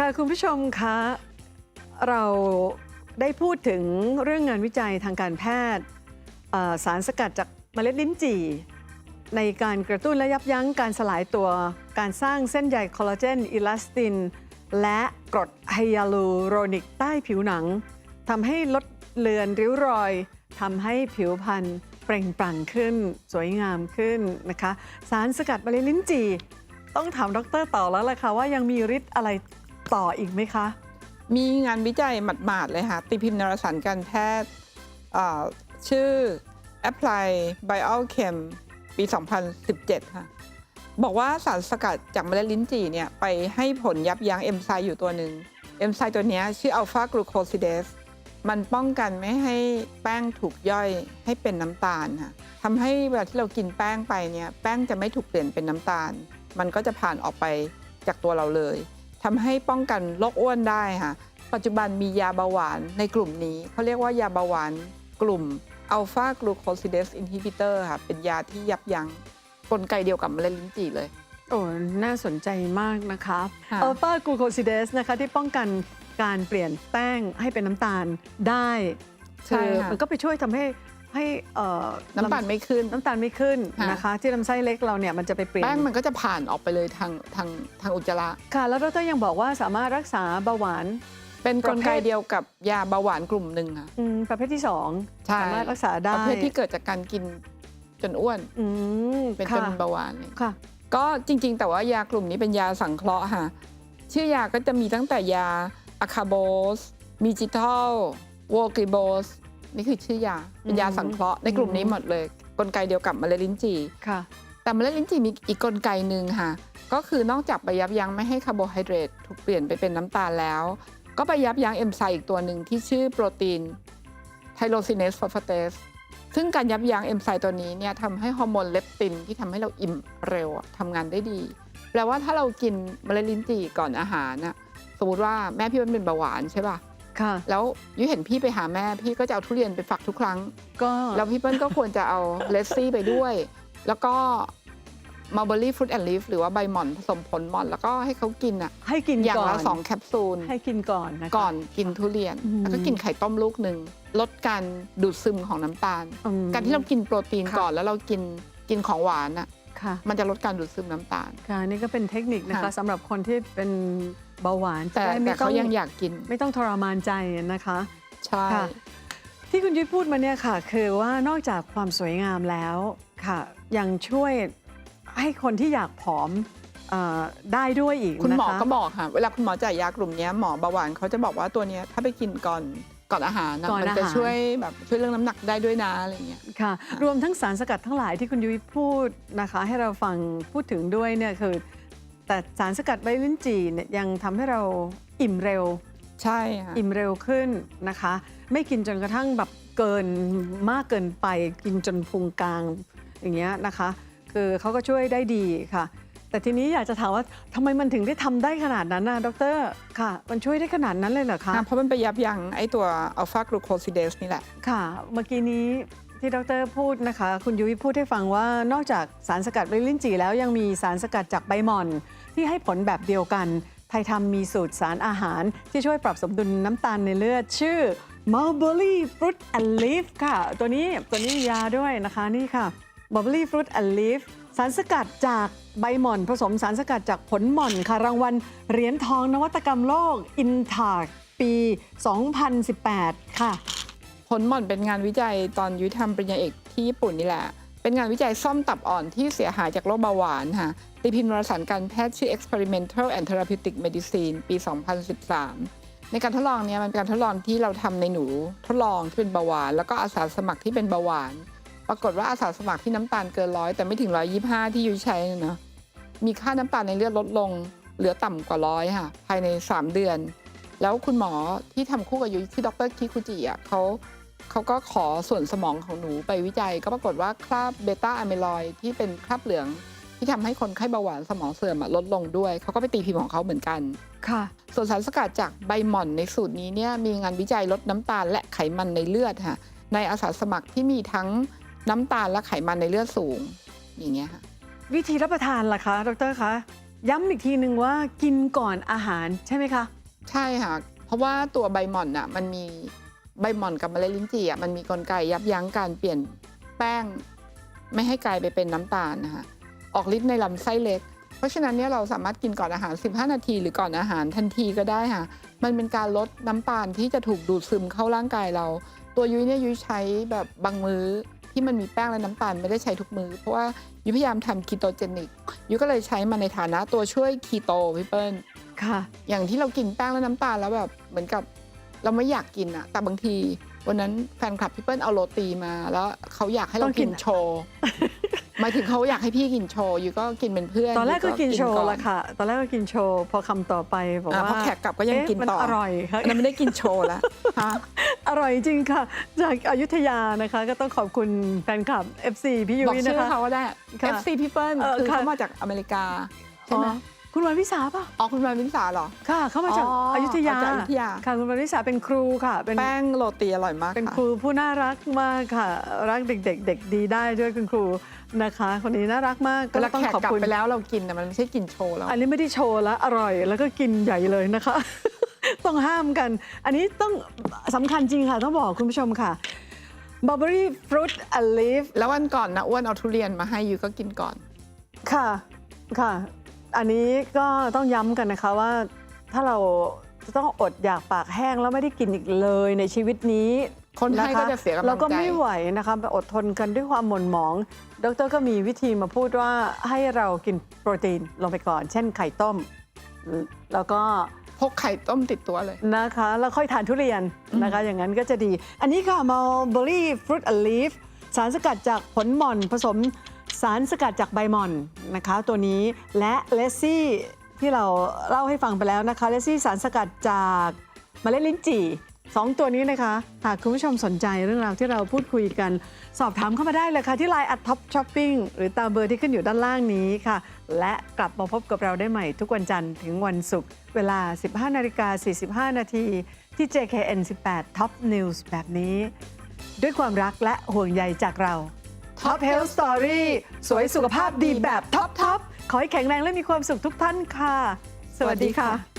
ค่ะคุณผู้ชมคะเราได้พูดถึงเรื่องงานวิจัยทางการแพทย์สารสกัดจากเมล็ดลิ้นจี่ ในการกระตุ้นและยับยั้งการสลายตัวการสร้างเส้นใยคอลลาเจนอิลาสติน และกรดไฮยาลูโรนิกใต้ผิวหนังทำให้ลดเลือนริ้วรอยทำให้ผิวพรรณเปล่งปลั่งขึ้น สวยงามขึ้นนะคะ สารสกัดเมล็ดลิ้นจี่ ต้องถามดรต่อแล้วล่ะค่ะว่ายังมีฤทธิ์อะไร ต่ออีกไหมคะ มีงานวิจัยหมาดๆเลยค่ะ ตีพิมพ์นารสารการแพทย์อ่อชื่อ Apply Biochem ปี 2017 ค่ะ บอกว่าสารสกัดจากเมล็ดลิ้นจี่เนี่ยไปให้ผลยับยั้งเอนไซม์อยู่ตัวหนึ่งเอนไซม์ตัวนี้ชื่ออัลฟากลูโคซิเดสมันป้องกันไม่ให้แป้งถูกย่อยให้เป็นน้ำตาลค่ะทำให้เวลาที่เรากินแป้งไปเนี่ยแป้งจะไม่ถูกเปลี่ยนเป็นน้ำตาล มันก็จะผ่านออกไปจากตัวเราเลย ทำให้ป้องกันโรคอ้วนได้ค่ะ ปัจจุบันมียาเบาหวานในกลุ่มนี้เขาเรียกว่ายาเบาหวานกลุ่มอัลฟากลูโคซิเดสอินฮิบิเตอร์ค่ะ เป็นยาที่ยับยั้งกลไกเดียวกับเมล็ดลิ้นจี่เลย โอ้ น่าสนใจมากนะคะค่ะ อัลฟากูโคซิเดสนะคะที่ป้องกันการเปลี่ยนแป้งให้เป็นน้ำตาลได้ใช่คือค่ะ มันก็ไปช่วยทำให้ ให้เอ่อน้ำตาลไม่ขึ้น น้ำตาลไม่ขึ้นค่ะ นะคะ ที่ลำไส้เล็กเราเนี่ยมันจะไปเปลี่ยน แป้งมันก็จะผ่านออกไปเลยทางทางทางอุจจาระ ค่ะ แล้วดรยังบอกว่าสามารถรักษาเบาหวาน เป็นกลไกประเภท เดียวกับยาเบาหวานกลุ่มหนึ่งค่ะอืมประเภทที่สองใช่สามารถรักษาได้ประเภทที่เกิดจากการกินจนอ้วนอืมเป็นจค่ะนเบาหวานเลยค่ะ ก็จริง ๆ แต่ว่ายากลุ่มนี้เป็นยาสังเคราะห์ค่ะ ชื่อยาก็จะมีตั้งแต่ยาอะคาโบสมิจิทอลวอลกิโบส นี่คือชื่อยาเป็นยาอืมสังเคราะห์ในกลุ่มนี้อืมหมดเลย กลไกเดียวกับเมล็ดลิ้นจี่ค่ะ แต่เมล็ดลิ้นจี่มีอีกกลไกหนึ่งค่ะ ก็คือนอกจากไปยับยั้งไม่ให้คาร์โบไฮเดรตถูกเปลี่ยนไปเป็นน้ำตาลแล้ว ก็ไปยับยั้งเอนไซม์อีกตัวหนึ่งที่ชื่อโปรตีนไทโรซินเนสฟอสฟาเตสซึ่งการยับยั้งเอนไซม์ตัวนี้เนี่ยทำให้ฮอร์โมนเลปตินที่ทำให้เราอิ่มเร็วอะทำงานได้ดีแปลว่าถ้าเรากินเมล็ดลิ้นจี่ก่อนอาหารน่ะสมมติว่าแม่พี่มันเป็นเบาหวานใช่ป่ะ ค่ะ แล้วยุ้ยเห็นพี่ไปหาแม่พี่ก็จะเอาทุเรียนไปฝักทุกครั้ง ก็แล้วพี่เปิ้ลก็ควรจะเอาเลสซี่ไปด้วย แล้วก็มาเบอรี่ฟรุตแอนด์ลีฟหรือว่าใบหม่อนผสมผลหม่อนแล้วก็ให้เขากินอะ ให้กินอย่างก่อนละสองแคปซูล ให้กินก่อนนะคะ ก่อนกินทุเรียน อืมแล้วก็กินไข่ต้มลูกหนึ่งลดการดูดซึมของน้ำตาล อืมการที่เรากินโปรตีนค่ะ ก่อนแล้วเรากินกินของหวานอะ ค่ะมันจะลดการดูดซึมน้ำตาล ค่ะนี่ก็เป็นเทคนิคนะคะค่ะ สำหรับคนที่เป็นเบาหวานแต่จะได้แต่ไม่ต้เขาองยังอยากกินไม่ต้องทรมานใจนะคะ ใช่ ค่ะ ที่คุณยุ้ยพูดมาเนี่ยค่ะ คือว่านอกจากความสวยงามแล้วค่ะ ยังช่วยให้คนที่อยากผอมเออได้ด้วยอีกคุณหมอนะคะ ก็บอกค่ะ เวลาคุณหมอจ่ายยากลุ่มเนี้ยหมอเบาหวานเขาจะบอกว่าตัวเนี้ยถ้าไปกินก่อน ก่อนอาหารนะก่อนมันอาจะหารช่วยแบบช่วยเรื่องน้ำหนักได้ด้วยนะอะไรเงี้ย ค่ะ รวมทั้งสารสกัดทั้งหลายที่คุณยุ้ยพูดนะคะ ให้เราฟังพูดถึงด้วยเนี่ยคือ แต่สารสกัดใบลิ้นจี่เนี่ยยังทำให้เราอิ่มเร็ว ใช่ค่ะอิ่มเร็วขึ้นนะคะ ไม่กินจนกระทั่งแบบเกินมากเกินไปกินจนพุงกลางอย่างเงี้ยนะคะ คือเขาก็ช่วยได้ดีค่ะ แต่ทีนี้อยากจะถามว่าทำไมมันถึงได้ทำได้ขนาดนั้นนะดรค่ะ มันช่วยได้ขนาดนั้นเลยเหรอคะอะเพราะมันไปยับยั้งไอ้ตัวอัลฟากลูโคซิเดสนี่แหละ ค่ะ เมื่อกี้นี้ที่ดรพูดนะคะ คุณยุ้ยพูดให้ฟังว่านอกจากสารสกัดใบลิ้นจี่แล้วยังมีสารสกัดจากใบหม่อน ที่ให้ผลแบบเดียวกัน ไทยทำมีสูตรสารอาหาร ที่ช่วยปรับสมดุลน้ำตาลในเลือด ชื่อ Mulberry Fruit and Leaf ค่ะ ตัวนี้ตัวนี้มียาด้วยนะคะนี่ค่ะ Mulberry Fruit and Leaf สารสกัดจากใบหม่อน ผสมสารสกัดจากผลหม่อนค่ะรางวัลเหรียญทองนวัตกรรมโลก i n t a c ปี 2018 ค่ะ ผลหม่อนเป็นงานวิจัยตอนยุ้ยทำปริญญาเอกที่ญี่ปุ่นนี่แหละ เป็นงานวิจัยซ่อมตับอ่อนที่เสียหายจากโรคเบาหวานค่ะตีพิมพ์วารสารการแพทย์ชื่อ Experimental and Therapeutic Medicine ปี 2013 ในการทดลองเนี้ยมันเป็นการทดลองที่เราทำในหนูทดลองที่เป็นเบาหวาน แล้วก็อาสาสมัครที่เป็นเบาหวาน ปรากฏว่าอาสาสมัครที่น้ำตาลเกินร้อยแต่ไม่ถึงร้อยยี่ห้าที่ยุ้ยใช้เนี่ยเนอะมีค่าน้ำตาลในเลือดลดลง เหลือต่ำกว่าร้อยค่ะ ภายใน 3 เดือน แล้วคุณหมอที่ทำคู่กับยุ้ยที่ดรคิคุจิอะเขาเขาก็ขอส่วนสมองของหนูไปวิจัย ก็ปรากฏว่าคราบเบต้าอะเมลอยด์ที่เป็นคราบเหลืองที่ทำให้คนไข้เบาหวานสมองเสื่อมอะลดลงด้วย เขาก็ไปตีพิมพ์ของเขาเหมือนกัน ค่ะ ส่วนสารสกัดจากใบหม่อนในสูตรนี้เนี่ยมีงานวิจัยลดน้ำตาลและไขมันในเลือดค่ะ ในอาสาสมัครที่มีทั้ง น้ำตาลและไขมันในเลือดสูง อย่างเงี้ยค่ะ วิธีรับประทานล่ะคะ ดรคะย้ำอีกทีหนึ่งว่ากินก่อนอาหารใช่ไหมคะ ใช่ค่ะ เพราะว่าตัวใบหม่อนน่ะมันมีใบหม่อนกับเมล็ดลิ้นจี่อะมันมีกลไกยับยั้งการเปลี่ยนแป้ง ไม่ให้กลายไปเป็นน้ำตาลนะคะออกฤทธิ์ในลำไส้เล็ก เพราะฉะนั้นเนี่ยเราสามารถกินก่อนอาหาร 15 นาที หรือก่อนอาหารทันทีก็ได้ค่ะ มันเป็นการลดน้ำตาลที่จะถูกดูดซึมเข้าร่างกายเรา ตัวยุ้ยเนี่ยยุ้ยใช้แบบบางมื้อ ที่มันมีแป้งและน้ำตาลไม่ได้ใช้ทุกมื้อเพราะว่ายุ้ยพยายามทำคีโตเจนิกยุ้ยก็เลยใช้มันในฐานะตัวช่วยคีโตพี่เปิ้ลค่ะ อย่างที่เรากินแป้งและน้ำตาลแล้วแบบเหมือนกับเราไม่อยากกินอะแต่บางทีวันนั้นแฟนคลับพี่เปิ้ลเอาโรตีมา แล้วเขาอยากให้เราต้องกิกินนโชว์หมายถึงเขาอยากให้พี่กินโชว์อยู่ก็กินเป็นเพื่อน ตอนแรกก็กินโชว์อละค่ะ ตอนแรกก็กินโชว์ พอคำต่อไปบอกอะว่าพอแขกกลับก็ยังเอ๊ะกินมันต่ออร่อยค่ะอันนั้นไม่ได้กินโชว์แล้วฮะ อร่อยจริงค่ะ จากอยุธยานะคะ ก็ต้องขอบคุณแฟนคลับ FC พี่ยุ้บอกยนะชื่อคะเขาก็ได้ ค่ะ FC พี่เปิ้ลเออคือค่ะ เขามาจากอเมริกาใช่ไหมอ๋อคุณวันวิสาป่ะ อ๋อคุณมาวินสาเหรอ ค่ะ เขามาจากอ๋ออยุธยา จากอยุธยา ค่ะ คุณวันวิสาเป็นครูค่ะ เป็น แป้งโรตีอร่อยมากเป็นค่ะครูผู้น่ารักมากค่ะ รักเด็กๆ เด็กดีได้ด้วยคุณครูนะคะ คนนี้น่ารักมากเวลาต้องแขกขอบกลับคุณ ไปแล้วเรากินแต่มันไม่ใช่กินโชว์แล้ว อันนี้ไม่ได้โชว์แล้วอร่อย แล้วก็กินใหญ่เลยนะคะ ต้องห้ามกัน อันนี้ต้องสำคัญจริงค่ะ ต้องบอกคุณผู้ชมค่ะ Barbary Fruit and Leaf แล้ววันก่อนนะอ้วนเอาทุเรียนมาให้ยูก็กินก่อน ค่ะค่ะ อันนี้ก็ต้องย้ำกันนะคะว่าถ้าเราจะต้องอดอยากปากแห้งแล้วไม่ได้กินอีกเลยในชีวิตนี้คนให้ก็จะเสียกำลังใจเราก็ไม่ไหวนะคะอดทนกันด้วยความหม่นหมอง ดรก็มีวิธีมาพูดว่าให้เรากินโปรตีนลงไปก่อน เช่นไข่ต้ม แล้วก็ พกไข่ต้มติดตัวเลย นะคะแล้วค่อยทานทุเรียนนะคะ อย่างนั้นก็จะดี อันนี้ค่ะ mulberry fruit and leaf สารสกัดจากผลหม่อนผสมสารสกัดจากใบหม่อนนะคะ ตัวนี้และเลซี่ที่เราเล่าให้ฟังไปแล้วนะคะเลซี่สารสกัดจากเมล็ดลิ้นจี่ สองตัวนี้นะคะ หากคุณผู้ชมสนใจเรื่องราวที่เราพูดคุยกัน สอบถามเข้ามาได้เลยค่ะ ที่ Line at Top Shopping หรือตามเบอร์ที่ขึ้นอยู่ด้านล่างนี้ค่ะ และกลับมาพบกับเราได้ใหม่ ทุกวันจันทร์ถึงวันศุกร์เวลา 15นาฬิกา45 นาทีที่ JKN 18 Top News แบบนี้ ด้วยความรักและห่วงใยจากเรา Top Health Story สวยสุขภาพดีแบบท็อปทอปขอให้แข็งแรงและมีความสุขทุกท่านค่ะ สวัสดีค่ะ